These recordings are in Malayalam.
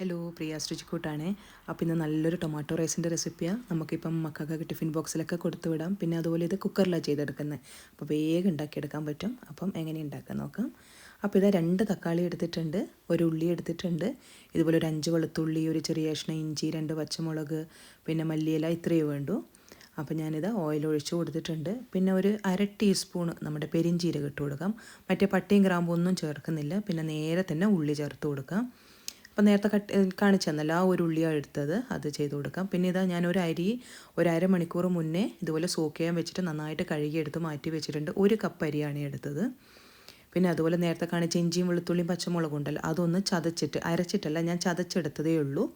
ഹലോ പ്രിയ രുചിക്കൂട്ടാണേ അപ്പോൾ ഇന്ന് നല്ലൊരു ടൊമാറ്റോ റൈസിന്റെ റെസിപ്പിയാണ് നമുക്കിപ്പം മക്കൾക്ക് ടിഫിൻ ബോക്സിലൊക്കെ കൊടുത്തു വിടാം പിന്നെ അതുപോലെ ഇത് കുക്കറിലാണ് ചെയ്തെടുക്കുന്നത് അപ്പോൾ വേഗം ഉണ്ടാക്കിയെടുക്കാൻ പറ്റും. അപ്പം എങ്ങനെ ഉണ്ടാക്കാൻ നോക്കാം. അപ്പോൾ ഇതാ രണ്ട് തക്കാളി എടുത്തിട്ടുണ്ട്. ഒരു ഉള്ളി എടുത്തിട്ടുണ്ട്. ഇതുപോലെ ഒരു അഞ്ച് വെളുത്തുള്ളി ഒരു ചെറിയ കഷ്ണം ഇഞ്ചി രണ്ട് പച്ചമുളക് പിന്നെ മല്ലിയില ഇത്രയും വേണ്ടു. അപ്പോൾ ഞാനിത് ഓയിൽ ഒഴിച്ച് കൊടുത്തിട്ടുണ്ട്. പിന്നെ ഒരു അര ടീസ്പൂൺ നമ്മുടെ പെരിഞ്ചീരകം ഇട്ട് കൊടുക്കാം. മറ്റേ പട്ടിയും ഗ്രാമ്പും ഒന്നും ചേർക്കുന്നില്ല. പിന്നെ നേരെ തന്നെ ഉള്ളി ചേർത്ത് കൊടുക്കാം. അപ്പോൾ നേരത്തെ കട്ട് കാണിച്ചു തന്നല്ലോ ആ ഒരു ഉള്ളിയാണ് എടുത്തത് അത് ചെയ്ത് കൊടുക്കാം. പിന്നെ ഇതാ ഞാൻ ഒരു അരി ഒരു അരമണിക്കൂർ മുന്നേ ഇതുപോലെ സോക്ക് ചെയ്യാൻ വെച്ചിട്ട് നന്നായിട്ട് കഴുകി കഴുകിയെടുത്ത് മാറ്റി വെച്ചിട്ടുണ്ട്. ഒരു കപ്പ് അരിയാണ് എടുത്തത്. പിന്നെ അതുപോലെ നേരത്തെ കാണിച്ച ഇഞ്ചിയും വെളുത്തുള്ളിയും പച്ചമുളകും ഉണ്ടല്ലോ അതൊന്ന് ചതച്ചിട്ട് അരച്ചിട്ടല്ല ഞാൻ ചതച്ചെടുത്തതേ ഉള്ളൂ.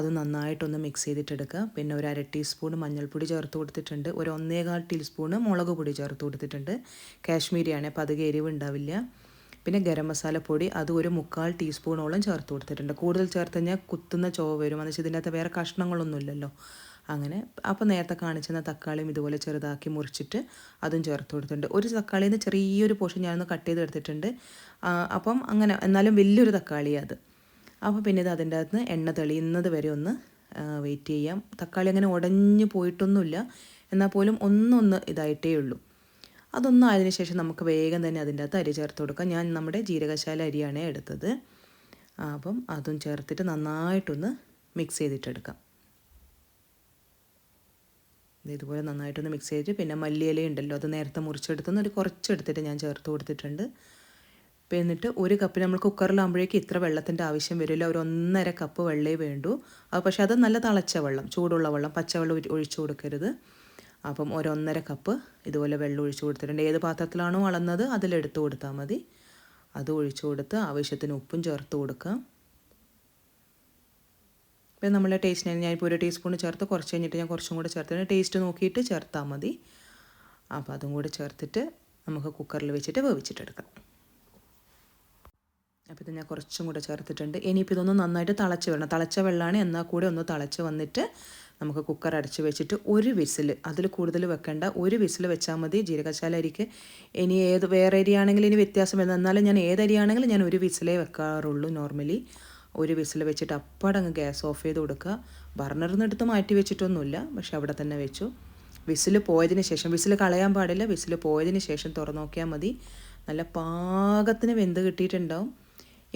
അത് നന്നായിട്ടൊന്ന് മിക്സ് ചെയ്തിട്ടെടുക്കുക. പിന്നെ ഒരു അര ടീസ്പൂൺ മഞ്ഞൾപ്പൊടി ചേർത്ത് കൊടുത്തിട്ടുണ്ട്. ഒരു ഒന്നേകാൽ ടീസ്പൂണ് മുളക് പൊടി ചേർത്ത് കൊടുത്തിട്ടുണ്ട്. കാശ്മീരിയാണ് അപ്പോൾ അധികം എരിവ് ഉണ്ടാവില്ല. പിന്നെ ഗരം മസാല പൊടി അത് ഒരു മുക്കാൽ ടീസ്പൂണോളം ചേർത്ത് കൊടുത്തിട്ടുണ്ട്. കൂടുതൽ ചേർത്ത് കഴിഞ്ഞാൽ കുത്തുന്ന ചോവ വരും. എന്ന് വെച്ചാൽ ഇതിന്റെ വേറെ കഷ്ണങ്ങളൊന്നുമില്ലല്ലോ അങ്ങനെ അപ്പോൾ നേരത്തെ കാണിച്ചെന്ന തക്കാളിയും ഇതുപോലെ ചെറുതാക്കി മുറിച്ചിട്ട് അതും ചേർത്ത് കൊടുത്തിട്ടുണ്ട്. ഒരു തക്കാളിയിൽ നിന്ന് ചെറിയൊരു പോർഷൻ ഞാനൊന്ന് കട്ട് ചെയ്ത് എടുത്തിട്ടുണ്ട്. അപ്പം അങ്ങനെ എന്നാലും വലിയൊരു തക്കാളിയാണ് അത്. അപ്പോൾ പിന്നെ ഇത് അതിന്റെ അകത്ത് എണ്ണ തെളിയുന്നത് വരെ ഒന്ന് വെയിറ്റ് ചെയ്യാം. തക്കാളി അങ്ങനെ ഉടഞ്ഞു പോയിട്ടൊന്നുമില്ല. എന്നാൽ പോലും ഒന്നൊന്ന് ഇതായിട്ടേ ഉള്ളൂ. അതൊന്നും ആയതിനു ശേഷം നമുക്ക് വേഗം തന്നെ അതിന്റെ അകത്ത് അരി ചേർത്ത് കൊടുക്കാം. ഞാൻ നമ്മുടെ ജീരകശാല അരിയാണ് എടുത്തത്. അപ്പം അതും ചേർത്തിട്ട് നന്നായിട്ടൊന്ന് മിക്സ് ചെയ്തിട്ടെടുക്കാം. ഇതുപോലെ നന്നായിട്ടൊന്ന് മിക്സ് ചെയ്തിട്ട് പിന്നെ മല്ലിയില ഉണ്ടല്ലോ അത് നേരത്തെ മുറിച്ചെടുത്തുനിന്ന് ഒരു കുറച്ചെടുത്തിട്ട് ഞാൻ ചേർത്ത് കൊടുത്തിട്ടുണ്ട്. എന്നിട്ട് ഒരു കപ്പ് നമ്മൾ കുക്കറിലാകുമ്പോഴേക്കും ഇത്ര വെള്ളത്തിന്റെ ആവശ്യം വരില്ല. ഒരു ഒന്നര കപ്പ് വെള്ളമേ വേണ്ടൂ. അത് പക്ഷേ അത് നല്ല തിളച്ച വെള്ളം ചൂടുള്ള വെള്ളം പച്ചവെള്ളം ഒഴിച്ചു കൊടുക്കരുത്. അപ്പം ഒരൊന്നര കപ്പ് ഇതുപോലെ വെള്ളം ഒഴിച്ചു കൊടുത്തിട്ടുണ്ട്. ഏത് പാത്രത്തിലാണോ അളന്നത് അതിലെടുത്ത് കൊടുത്താൽ മതി. അത് ഒഴിച്ചു കൊടുത്ത് ആവശ്യത്തിന് ഉപ്പും ചേർത്ത് കൊടുക്കുക. ഇപ്പം നമ്മളെ ടേസ്റ്റിന് ഞാനിപ്പോൾ ഒരു ടീസ്പൂൺ ചേർത്ത് കുറച്ച് കഴിഞ്ഞിട്ട് ഞാൻ കുറച്ചും കൂടെ ചേർത്തിട്ട് ടേസ്റ്റ് നോക്കിയിട്ട് ചേർത്താൽ മതി. അപ്പോൾ അതും കൂടെ ചേർത്തിട്ട് നമുക്ക് കുക്കറിൽ വെച്ചിട്ട് വേവിച്ചിട്ടെടുക്കാം അപ്പോൾ ഇത് ഞാൻ കുറച്ചും കൂടെ ചേർത്തിട്ടുണ്ട്. ഇനിയിപ്പോൾ ഇതൊന്ന് നന്നായിട്ട് തിളച്ച് വരണം. തിളച്ച വെള്ളമാണ്. എന്നാൽ കൂടെ ഒന്ന് തിളച്ച് വന്നിട്ട് നമുക്ക് കുക്കർ അടച്ച് വെച്ചിട്ട് ഒരു വിസിൽ അതിൽ കൂടുതൽ വെക്കേണ്ട. ഒരു വിസിൽ വെച്ചാൽ മതി. ജീരകശാല അരിക്ക്. ഇനി ഏത് വേറെ അരിയാണെങ്കിൽ ഇനി വ്യത്യാസം വരുന്നത്. എന്നാലും ഞാൻ ഏത് അരിയാണെങ്കിലും ഞാൻ ഒരു വിസിലേ വെക്കാറുള്ളൂ നോർമലി ഒരു വിസിൽ വെച്ചിട്ട് അപ്പടങ്ങ് ഗ്യാസ് ഓഫ് ചെയ്ത് കൊടുക്കുക. ബർണറിൽ നിന്ന് എടുത്ത് മാറ്റി വെച്ചിട്ടൊന്നുമില്ല. പക്ഷെ അവിടെ തന്നെ വെച്ചു. വിസിൽ പോയതിന് ശേഷം വിസിൽ കളയാൻ പാടില്ല. വിസിൽ പോയതിന് ശേഷം തുറന്നു നോക്കിയാൽ മതി. നല്ല പാകത്തിന് വെന്ത് കിട്ടിയിട്ടുണ്ടാവും.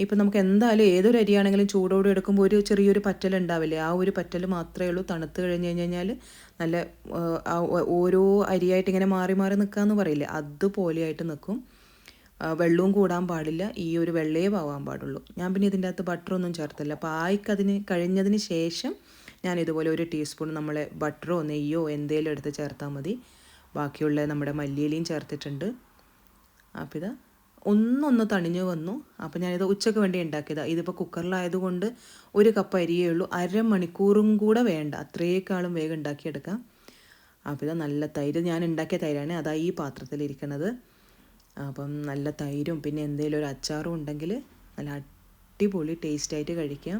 ഇപ്പം നമുക്ക് എന്തായാലും ഏതൊരു അരിയാണെങ്കിലും ചൂടോടെ എടുക്കുമ്പോൾ ഒരു ചെറിയൊരു പറ്റൽ ഉണ്ടാവില്ലേ? ആ ഒരു പറ്റൽ മാത്രമേ ഉള്ളൂ. തണുത്ത് കഴിഞ്ഞ് കഴിഞ്ഞ് കഴിഞ്ഞാൽ നല്ല ഓരോ അരിയായിട്ട് ഇങ്ങനെ മാറി മാറി നിൽക്കാമെന്ന് പറയില്ലേ? അതുപോലെയായിട്ട് നിൽക്കും വെള്ളവും കൂടാൻ പാടില്ല. ഈ ഒരു വെള്ളയേ ആവാൻ പാടുള്ളൂ. ഞാൻ പിന്നെ ഇതിന്റെ അകത്ത് ബട്ടറൊന്നും ചേർത്തില്ല. അപ്പോൾ ആയിക്കതിന് കഴിഞ്ഞതിന് ശേഷം ഞാൻ ഇതുപോലെ ഒരു ടീസ്പൂൺ നമ്മളെ ബട്ടറോ നെയ്യോ എന്തേലും എടുത്ത് ചേർത്താൽ മതി. ബാക്കിയുള്ള നമ്മുടെ മല്ലിയിലയും ചേർത്തിട്ടുണ്ട്. അപ്പോൾ ഇത്. ഒന്നൊന്ന് തണിഞ്ഞു വന്നു. അപ്പോൾ ഞാനിത് ഉച്ചയ്ക്ക് വേണ്ടി ഉണ്ടാക്കിയതാണ് ഇതിപ്പോൾ കുക്കറിലായതുകൊണ്ട് ഒരു കപ്പ് അരിയേ ഉള്ളൂ. അരമണിക്കൂറും കൂടെ വേണ്ട. അത്രയേക്കാളും വേഗം ഉണ്ടാക്കിയെടുക്കാം അപ്പോൾ ഇത് നല്ല തൈര് ഞാൻ ഉണ്ടാക്കിയ തൈരാണ്. അതാ ഈ പാത്രത്തിലിരിക്കണത്. അപ്പം നല്ല തൈരും പിന്നെ എന്തെങ്കിലും ഒരു അച്ചാറും ഉണ്ടെങ്കിൽ നല്ല അടിപൊളി ടേസ്റ്റായിട്ട് കഴിക്കാം.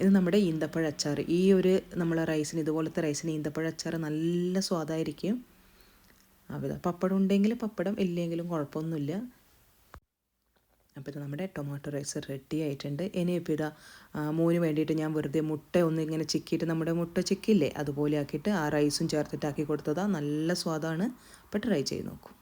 ഇത് നമ്മുടെ ഈന്തപ്പഴ അച്ചാർ ഈ ഒരു നമ്മളെ റൈസിന് ഇതുപോലത്തെ റൈസിന് ഈന്തപ്പഴ അച്ചാർ നല്ല സ്വാദായിരിക്കും. അപ്പോൾ പപ്പടം ഉണ്ടെങ്കിൽ പപ്പടം ഇല്ലെങ്കിലും കുഴപ്പമൊന്നുമില്ല. അപ്പോൾ ഇത് നമ്മുടെ ടൊമാറ്റോ റൈസ് റെഡി ആയിട്ടുണ്ട്. ഇനിയിപ്പോൾ ഇതാ മോന് വേണ്ടിയിട്ട് ഞാൻ വെറുതെ മുട്ട ഒന്ന് ഇങ്ങനെ ചിക്കിയിട്ട് നമ്മുടെ മുട്ട ചിക്കില്ലേ അതുപോലെ ആക്കിയിട്ട് ആ റൈസും ചേർത്തിട്ടാക്കി കൊടുത്തതാണ് നല്ല സ്വാദാണ്. അപ്പോൾ ട്രൈ ചെയ്ത് നോക്കൂ.